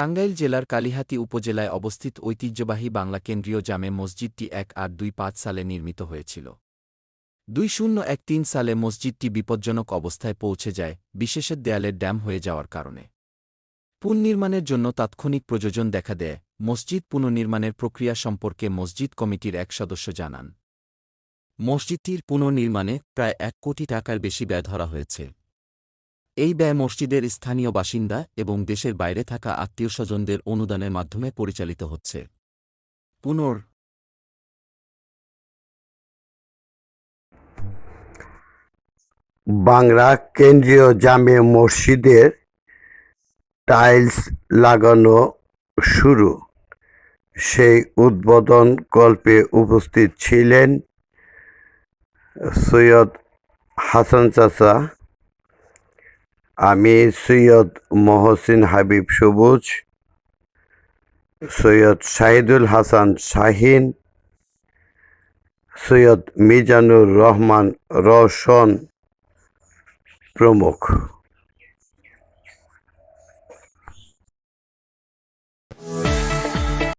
টাঙ্গাইল জেলার কালিহাতী উপজেলায় অবস্থিত ঐতিহ্যবাহী বাংলা কেন্দ্রীয় জামে মসজিদটি এক আট দুই পাঁচ সালে নির্মিত হয়েছিল। দুই শূন্য এক তিন সালে মসজিদটি বিপজ্জনক অবস্থায় পৌঁছে যায় বিশেষের দেয়ালের ড্যাম হয়ে যাওয়ার কারণে। পুনর্নির্মাণের জন্য তাৎক্ষণিক প্রয়োজন দেখা দেয়, মসজিদ পুনর্নির্মাণের প্রক্রিয়া সম্পর্কে মসজিদ কমিটির এক সদস্য জানান। মসজিদটির পুনর্নির্মাণে প্রায় এক কোটি টাকার বেশি ব্যয় ধরা হয়েছে। এই ব্যয় মসজিদের স্থানীয় বাসিন্দা এবং দেশের বাইরে থাকা আত্মীয় স্বজনদের অনুদানের মাধ্যমে পরিচালিত হচ্ছে। পুনর বাংলা কেন্দ্রীয় জামে মসজিদের টাইলস লাগানো শুরু। সেই উদ্বোধন গল্পে উপস্থিত ছিলেন সৈয়দ হাসান চাচা আমি সৈয়দ মহসিন হাবিব সবুজ সৈয়দ শাহিদুল হাসান শাহিন সৈয়দ মিজানুর রহমান রওশন প্রমুখ।